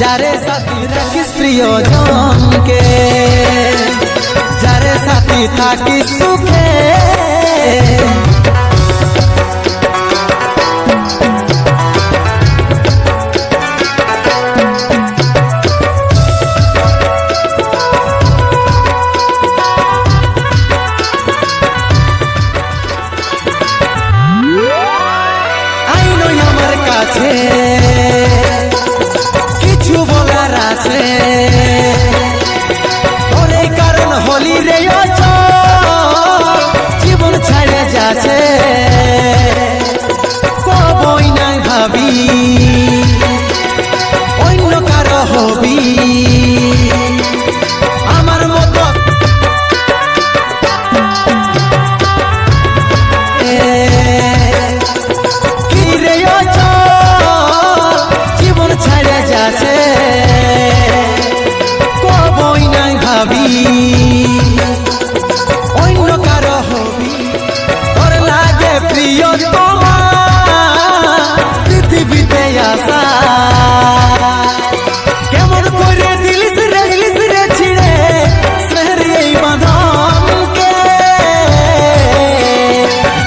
যারে সাথী থাকিস প্রিয়জনকে যারে সাথী থাকিস সুখে। আমার কাছে। say.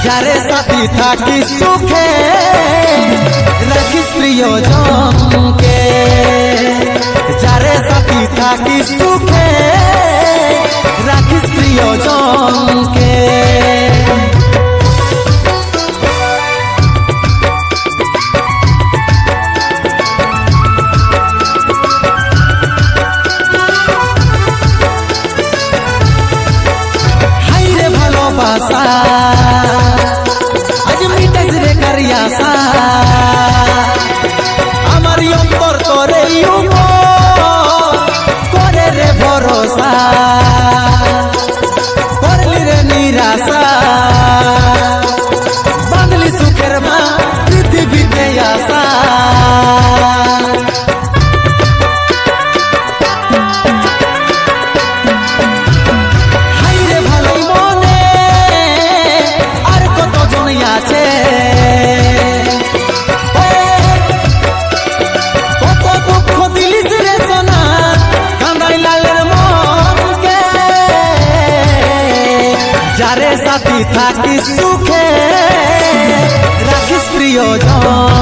जारे साथी था कि सुखे। रखी प्रियो के जारे साथी था कि सुखे। रखी प्रियो के Bye. আছে। যারে সাথী থাকিস সুখে রাখিস প্রিয়জন।